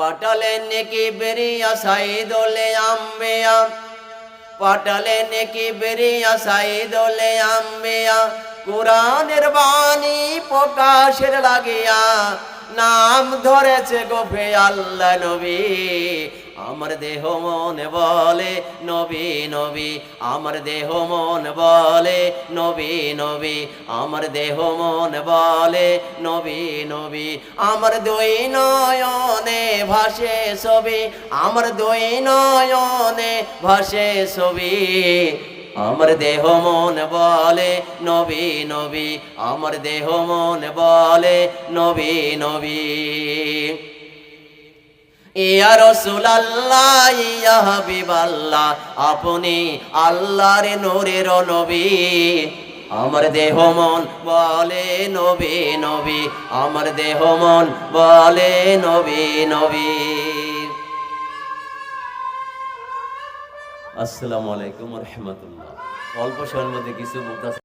পটলে নেকি বেরিয়া সাই দোলে আম্বেয়া পটলে নেকি বেরিয়া সাই দোলে আম্বেয়া। কোরআনের বাণী প্রকাশের লাগিয়া নাম ধরেছে গোফে আল্লাহ নবী। আমার দেহ মন বলে নবী নবী, আমার দেহ মন বলে নবী নবী, আমার দেহ মন বলে নবী নবী। আমার দুই নয়নে ভাসে ছবি, আমার দুই নয়নে ভাসে ছবি। আমার দেহ মন বলে, নবী নবী। আমার দেহ মন বলে, নবী নবী। ইয়া রাসূলুল্লাহ, ইয়া হাবিবাল্লাহ, আপনি আল্লাহর নূরের নবী। আমার দেহ মন বলে নবী নবী। আমার দেহ মন বলে নবী নবী। আসসালামু আলাইকুম রহমতুল্লাহ। অল্প সময়ের মধ্যে কিছু মুক্তা